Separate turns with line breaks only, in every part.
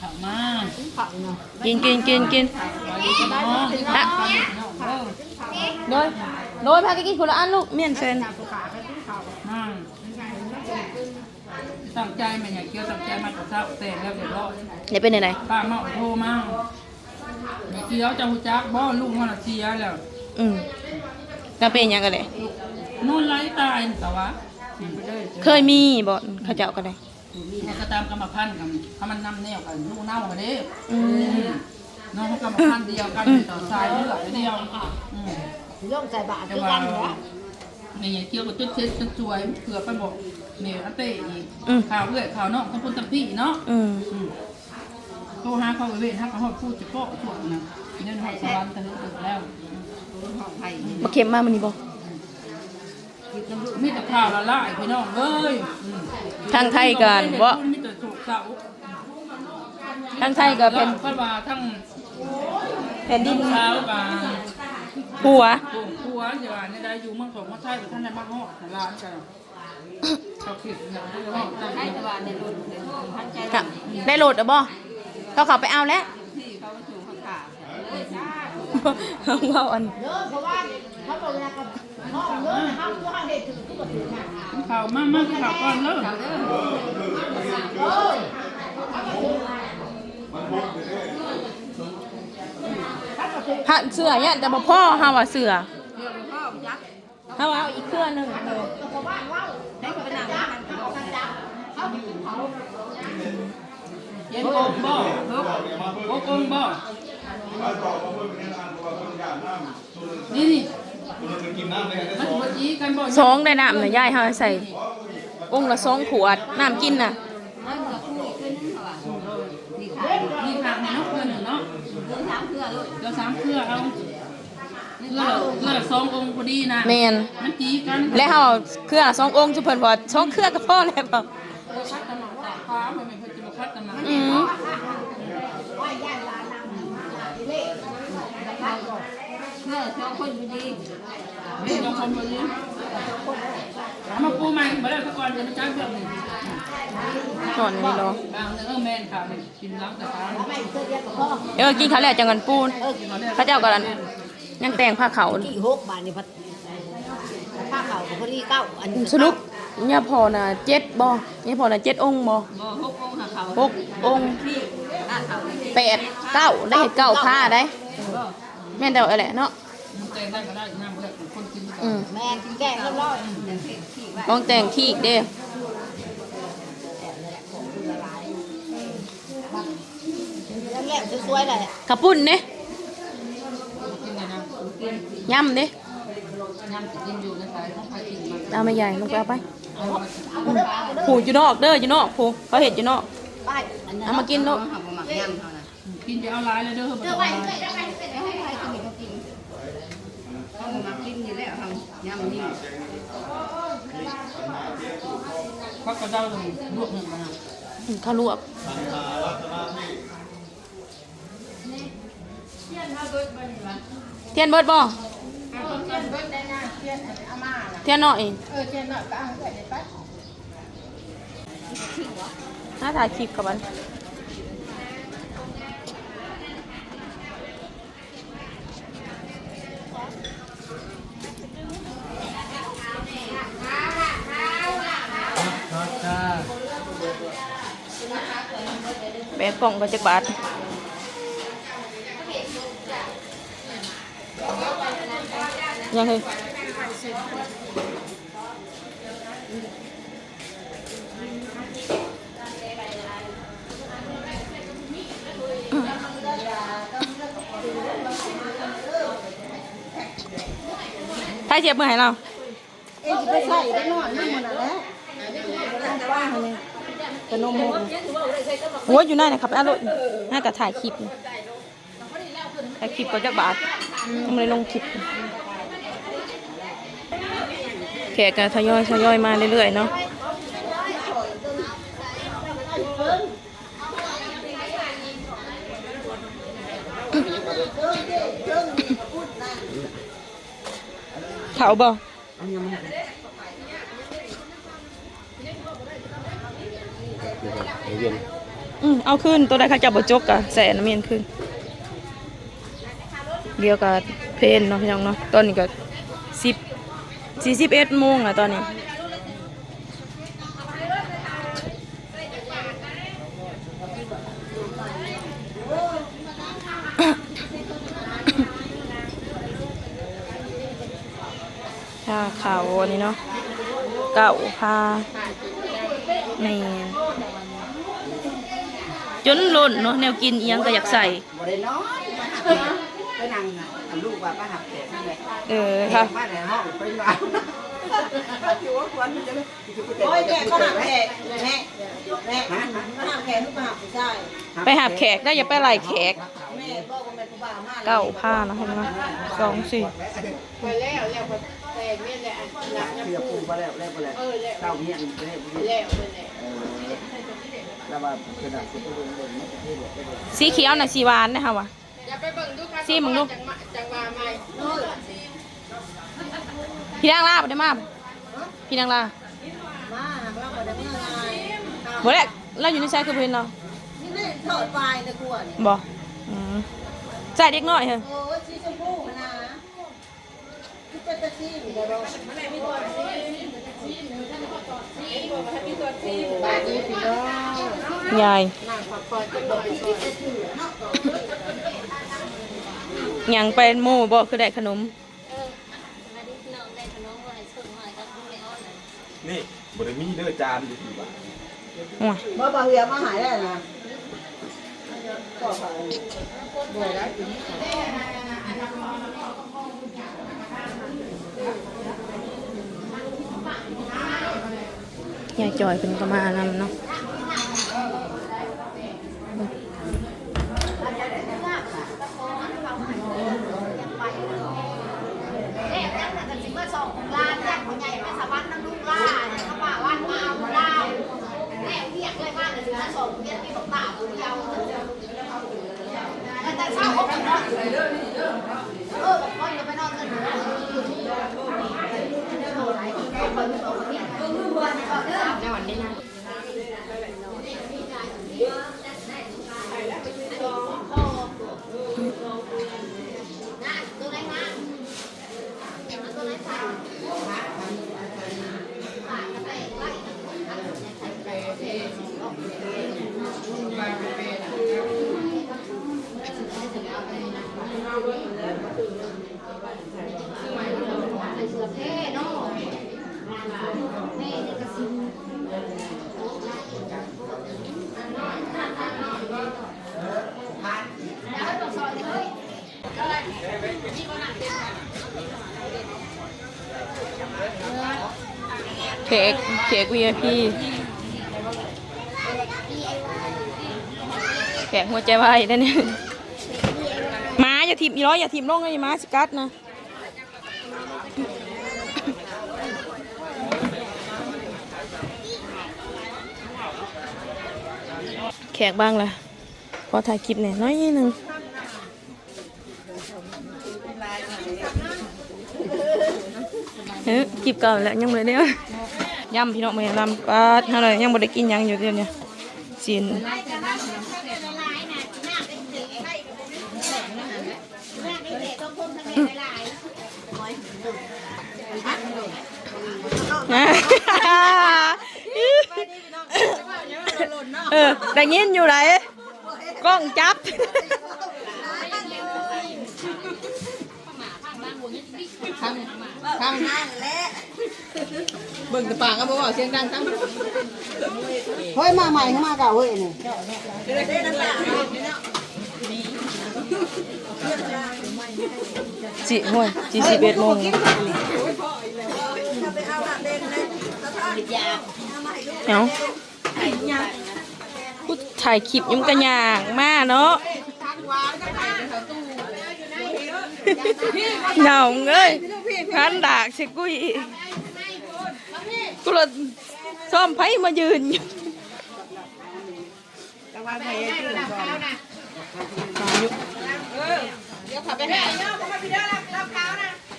ข้าวมา
ผักเนาะ
กินกินกินกิน
ไปกินน้องกินข้าวไปกินน้องเด้อ
โดยโดยพากันกินคนละอันลูกเมี่ยนเซน
นั่งตั้งใจแม่อยากเกี่ยวตั้งใจมากับเช้าแต่แล้วเดี๋ยวรอ
เดี๋ยวเป็นไหน
ป้าเมาโทรมาอยากเกี่ยวจะหูจักบ่ลูกมันน่ะเสียแล้ว
อืมแล้วเป็นหยังกันเลย
นู่นไร้ตายแต่ว่าไปเลย
เคยมีบ่เขาเจ้ากันเลย
เนี่ยก็ตามกรรมพันธุ์กันถ้ามันนำแนวกันลูกเน่ากันเด้
อืม
น้องเขากรรมพันธุ์เดียวกันต่อสายเลือดเดียวอืม
ย่องใส่บาตร
แต่
ด้วย
ว่า
กันเหรอ
เนี่ยเกี่ยวกับจุดเช็ดจุดสวยเผื่อไปบอกเนี่ยอันเต้อีก
อืม
ข่าวเอื้อยข่าวน้องทั้งคนทั้งพี่เนาะ
อืม
อืมโทรหาเขาไปเวทถ้าเขาพูดจะโป๊ะพวกนะเดินหอดสวรรค์แต่เรื่องตึกแล้ว
บ่เค็มมากมันนี่บ่
มีแต่ข่าวละลายพี่น้องเอ้ยอืม
ทางไทยกันบ่
มีแต่โศกเศร้า
ทางไทยก็เป็น
ก็ว่าทั้ง
แผ่นดิน
เช้ากับ
หัว
โป่งครัวอย่าในใดอยู่เมืองของมาไทยกับท่านในบ้านฮอดร้านกันเขาคิดอย่างที่ว่าตั้ง
ให้แต่ว่าในรถพันใจ
ค่ะได้โหลดอะบ่เขาเขาไปเอาแล้ว
ที่เขามาถูกเขาขาเลยจ้า
ว่าอัน
เด้อเพราะว่าเขาบอกเวลากับ ห้องเด้อห้องห้องเด็กถึงทุกคนถึงนะ
ข่าวมากมากข่าวก่อนเลิก
พระเสือเนี่ยแต่บ่พ่อเฮาว่าเสือ
เดี๋ยวพ่อยักษ์
เฮาเอาอีกเครื่องหนึง
ให้เขาไปนั่งเย็
นกงบ่กงบ่นี่นี่นี่
สองได้น้ำน่ะยายเฮาให้ใส่องค์ละสองขวดน้ำกินน่ะ
ไม่เหมือนคู่อีกขึ้นเขาอะนี่ค่ะ
มีทางในนกเพื่อนหนึ่งเนาะ
เดินสามเพื่อลูก
เดี๋ยวสามเครือเอาเพื่อเพื่อสององค์พอดีนะ
แม่น
มันจีกัน
และเฮาเครือสององค์จุเพิ่นว่าสองเครือก็พอแล้วบ่
คัดกันหนักแต่ฟ้ามันไม่เคยจะมาคัดกันหนัก
อืม
เพื่อเจ้าคนดี
นี่เราคนพอดีเอา มาปูใหม่มาแล้วทุกคนจะมาจ้างเพื่อนหนึ่ง
สอนนี่เนาะ
บางเออแม่นค่ะนี่กินล้างแต่ฟ้า
ไม่เสื้อเดียวกับพ่อ
เออกินข้าวแล้วจังกันปูนเขาเจ้าก็ยังแต่งผ้าขาว
กี่หกบาทนี่พัดผ้าขาวกับพอดีเก้าอัน
สรุปเนี่ยพอน่ะเจ็ดบ่เนี่ยพอน่ะเจ็ดองค์บ่
บ่หกองค์หาเขา
หกองค์
ที่หน้าเขา
แปดเก้าได้เห็ดเก้าผ้าได้แม่นแต่ว่าอะไรเนาะ
แต่งได้ก็ได้น้ำเลือดคนกิน
อืม
แม่กินแกงเรียบร้อย
ต้องแต่งที่อีกเด้
แล้วแหลมสวยๆเลย
ขับปุ่นเด้
กินเลยนะ
ย่ำเด้
น้ำจะกินอยู่ในสายของใครกินมัน
เอาไม่ใหญ่ลงไปเอาไปผูอยู่นอกเด้ออยู่นอกผูเขาเห็ดอยู่นอก
ป้ายอันนั้น
เอามากินลูก
เขาบ่มักยำเขานะ
กินจะเอาลายเลยเด้อเด้อไป
ให้ใครกินเขากินเขาบ่มักกินอยู่แล้วเขา ยำนี่
พักกระเด้าลยลวกหนึ่งมา
อืมเขาลวกเทียนเบิดบ่เทียนหน่อย
น่า
ถ่ายคลิปกับมัน กกล่องไปจักบาทยังไงถ้าเจ็บมือให้เรา
เอ็งไปใส่ได้นอนนั่งมันน่ะแล้วว่าเลย ขนมหมด
โอ้ยอยู่นั่นนะครับอารถน่าจะถ่ายคลิปถ่ายคลิปก็จะบาทยังไม่ลงคลิปแขกก็ทยอยทยอยมาเรื่อยๆเนาะเขาบ่
เย็น
อืมเอาขึ้นตัวใดเขาจะบ่จกกะแสน้ำเมียนขึ้น เดียวกับเพนเนาะพี่น้องเนาะตอนนี้ก็สิบสี่สิบเอ็ดโมงแล้วตอนนี้ถ้าข่าวอันนี้เนาะเก่าพาแม่น นหล่นเนาะแนวกินเอียงก็อยากใส่
บ่ได้น้อยไปนั่งน่ะอันลูกว่าป้าหับแขกนั่นแหละ
เออค่ะ
บ้านในห้องไปว่าอยู่ว่าควรจะเลยโอ้ยแม่ก็หับแขกแม่แม่ก็หับแขกทุกหับใช่
ไปหาแขกได้อย่าไปไล่แขก
แม่บอกว่าแม่ผู้บ่าวมา
เก้าผ้านะครับเนาะสองสี่
ไปแล้วแล้วก็แต่เนี่ยแหละหลัง
เสียปูไปแล้วแล้วไปแล้วเก้าเมียนไปแล้ว
แล้วไปแล้ว
แล้วว่ากระดาษสุดตัวลงๆนี่แหละ
สีเขียวน่ะสีหวานนะคะวะ
อย่าไปเบิ่งดูค่ะ
ซิมึงดู
จังหวะจังหวะใหม่
พี่นางลาบ่ได้มาบ่พี่นางลา
มาหากเราบ่ได้เมื่อไง
บ่ได้เราอยู่ในใช้คือเพิ่นเนาะ
นี่ได้ถอดไฟในครัวนี่
บ่อืมใส่เด็กน้อยเหรอ
โอ้ยสีชมพูนะคือเป็นตะกี้อยู่แล้ว
บาดนี้พี่น้อง
ยาย
นั่งพักผ่อนจังหน่อยก่อน
ยังเป็นหมู่บ่คือได้ขนม
นี่บริมีเด้อจานอยู่ที่บ้าน
โอ้ย
เมื่อบ่าวเหียมาหายได้นะ
ยายจอยเพิ่นก็มานำเนาะ
เด็กนั่นน่ะจะสิมาส่งร้านแรกคนใหญ่ไปสวรรค์น้ำลูกล่าเนี่ยเขาว่าวันมาเอาเล่าแม่เรียกเลยว่าจะ ส่งเรียนที่ตกตาผู้เดียวแต่เช้าเขาไปนอนเออบอกว่าอย่าไปนอนกันนะนะตัวไหนมาตัวไหนใส่ เท่เนาะแม่นี่ก็ซิม
เค้กเค้ก VIP แขกหัวใจวายได้เนี่ยหมา อย่าทีมอีร้อยอย่าทีมลงเลยหมาสกัดนะแขกบ้างล่ะพอถ่ายคลิปหน่อยน้อยนิดนึงเฮ้ยคลิปเก่าแล้วยังไม่ได้เนี่ยย่ำพี่น้องมาย่ำปาดเท่าไหรยังไม่ได้กินหยังอยู่เดี๋ยวนี้สิน เออได้ยินอยู่ไหนกล้องจับ
ทางนั่งและเบิ่งต่ปากก็บ่ว่าเสียงดังทั้งเฮ้ยมาใหม่เข้ามาเก่าเฮ้ยนี่
จิห่วยจีสิบเอ็ดโมง เอาะพูดถ่ายคลิปยังกระยางมากเนาะเหงาเอ้ยพันดากใช่กุ้ยกูเลยซ่อมไพ่มายืนอยู่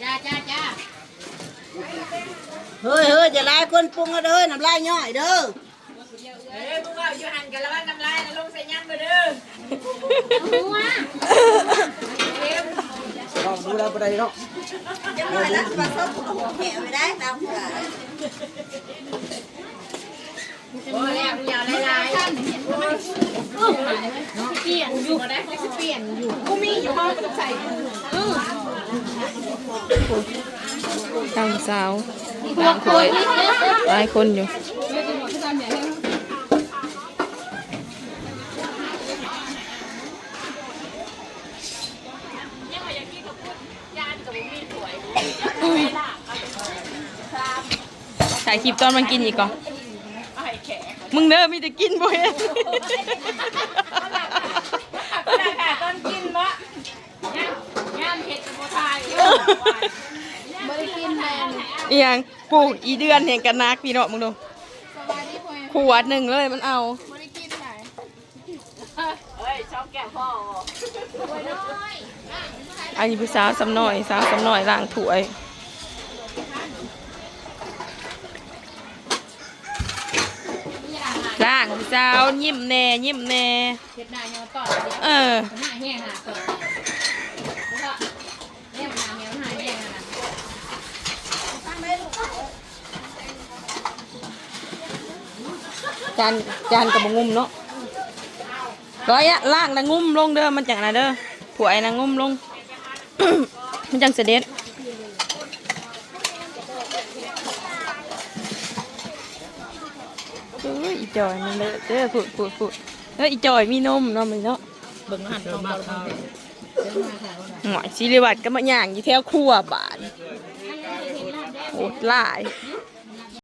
จ้าจ้าจ้า
เฮ้ยเฮ้ยจะลายคนปรุงกันเด้อน้ำลายย่อยเด้อ
เอ้ยพวกเราอยู่หันกันแล้วว่าน้ำลายนะลงใส่
ลองดูแล้วบ่ได้เนาะ
จะมาแล้วมาส้มกับหัวแขวไม่ได้ตามหัว
โอ้แล้วยาวหลายๆเปลี่ยนอยู่ได้จะเปลี่ยนอยู่กูมีอยู่ห้องใส่
ตั้งสาวล้างถ้วยหลายคนอยู่ถ่ายคลิปตอนมันกินอีกก่อนมึงเด้อมีแต่กินบ่เห็น
ตอนกินวะงานเห็ดกับโบทายไม่ได้กินแมน
อีหยังปลูกอีเดือนเห็นกันนักพี่เนาะมึงดูขวดหนึ่งเลยมันเอา
ไม่ได้กินไหน
อันนี้ผู้สาวสำน้อยสาวสำน้อยล้างถ้วยล้างผู้สาวยิ้มแน่ยิ้มแน่
เห็ดหน้าเหี่ยวต่อเดี๋ยว
เออ
หน้าแห้งอะต่อแล้วก็เนี่ยหน้าเหี่ยวหน้าแห้งอะ
จานจานกับบงุมเนาะร้อยอะล่างนะงุ้มลงเด้อมันจังนเด้อผัวไอ้นะงุ้มลง มันจังเสด็จเอ้ยอีจอยมันเลอะเด้อพูดพูดพูดเฮ้ยอีจอยมีนมเนาะมันเนาะ
เบิ่งหันตรงมาเขา
หน่อยสิริวัตก็มาย่างอยู่แถวครัวบ้าดโอดหลา
ย